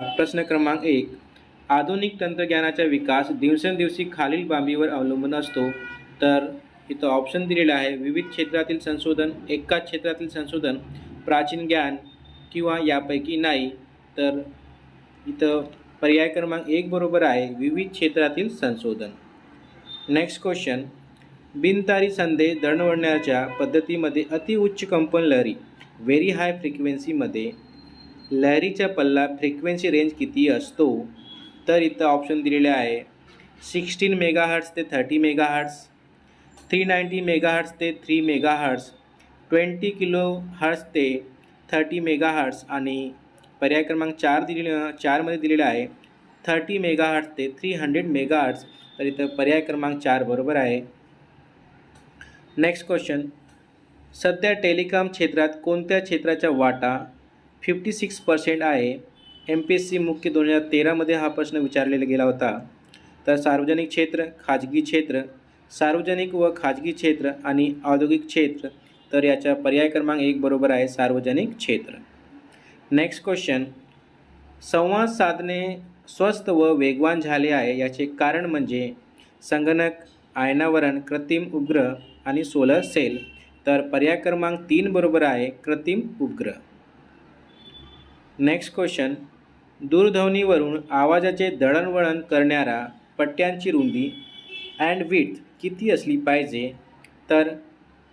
प्रश्न क्रमांक एक. आधुनिक तंत्रज्ञानाचा विकास दिवसेंदिवशी खालील बाबीवर अवलंबून असतो. तर इथं ऑप्शन दिलेलं आहे विविध क्षेत्रातील संशोधन एकाच क्षेत्रातील संशोधन प्राचीन ज्ञान किंवा यापैकी नाही. तर इथं पर्याय क्रमांक एक बरोबर आहे विविध क्षेत्रातील संशोधन. नेक्स्ट क्वेश्चन बिनतारी संदेश दळणवळणाच्या पद्धतीमध्ये अतिउच्च कंपन लहरी व्हेरी हाय फ्रिक्वेन्सीमध्ये लहरीचा पल्ला फ्रिक्वेन्सी रेंज किती असतो तर इथं ऑप्शन दिलेले आहे. सिक्स्टीन मेगाहर्ट्स ते thirty megahertz three ninety megahertz ते three megahertz twenty kilo hertz ते थर्टी मेगाहर्ट्स आणि पर्याय क्रमांक चार दिले चारमध्ये दिलेला आहे. थर्टी मेगाहर्ट्स ते थ्री हंड्रेड मेगाहर्ट्स तर इथं पर्याय क्रमांक चार बरोबर आहे. नेक्स्ट क्वेश्चन सध्या टेलिकॉम क्षेत्रात कोणत्या क्षेत्राचा वाटा फिफ्टी सिक्स पर्सेंट आहे. एम पी एस सी मुख्य दोन हजार तेरामध्ये हा प्रश्न विचारलेला गेला होता. तर सार्वजनिक क्षेत्र खाजगी क्षेत्र सार्वजनिक व खाजगी क्षेत्र आणि औद्योगिक क्षेत्र तर याचा पर्याय क्रमांक एक बरोबर आहे सार्वजनिक क्षेत्र. नेक्स्ट क्वेश्चन संवाद साधणे स्वस्त व वेगवान झाले आहे याचे कारण म्हणजे संगणक आयनावरण कृत्रिम उपग्रह आणि सोलर सेल तर पर्याय क्रमांक तीन बरोबर आहे कृत्रिम उपग्रह. नेक्स्ट क्वेश्चन दूरध्वनीवरून आवाजाचे दळणवळण करणाऱ्या पट्ट्यांची रुंदी अँड विथ किती असली पाहिजे? तर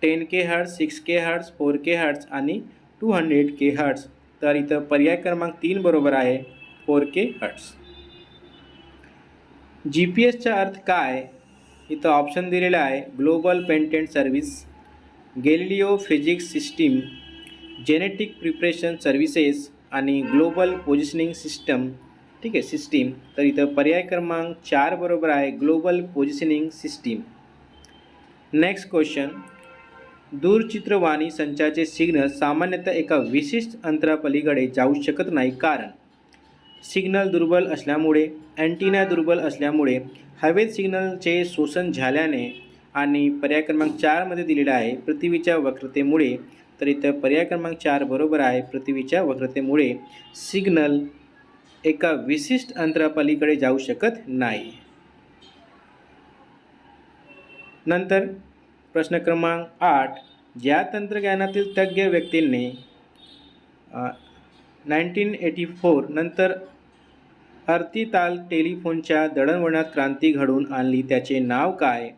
ten K hertz six K hertz four K hertz आणि टू हंड्रेड के हर्ट्स तर इथं पर्याय क्रमांक तीन बरोबर आहे four K hertz G P एसचा अर्थ काय? इथं ऑप्शन दिलेलं आहे global patent service Galileo physics system genetic preparation services आणि ग्लोबल पोझिशनिंग सिस्टम ठीक आहे सिस्टीम तर इथं पर्याय क्रमांक चार बरोबर आहे global positioning system. Next question दूरचित्रवाणी संचाचे सिग्नल सामान्यतः एका विशिष्ट अंतरापलीकडे जाऊ शकत नाही कारण सिग्नल दुर्बल असल्यामुळे अँटिना दुर्बल असल्यामुळे हवेत सिग्नलचे शोषण झाल्याने आणि पर्याय क्रमांक चारमध्ये दिलेला आहे पृथ्वीच्या वक्रतेमुळे तर इथं पर्याय क्रमांक चार बरोबर आहे. पृथ्वीच्या वक्रतेमुळे सिग्नल एका विशिष्ट अंतरापलीकडे जाऊ शकत नाही. नंतर प्रश्न क्रमांक आठ. ज्या तंत्रज्ञानातील तज्ज्ञ व्यक्तींनी नाईन्टीन एटी फोर नंतर अर्तिताल टेलिफोनच्या दळणवळणात क्रांती घडवून आणली त्याचे नाव काय?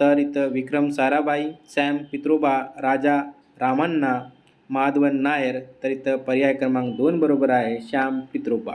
तर इथं विक्रम साराभाई सॅम पित्रोबा राजा रामण्णा माधवन नायर तर इथं पर्याय क्रमांक दोन बरोबर आहे श्याम पित्रोबा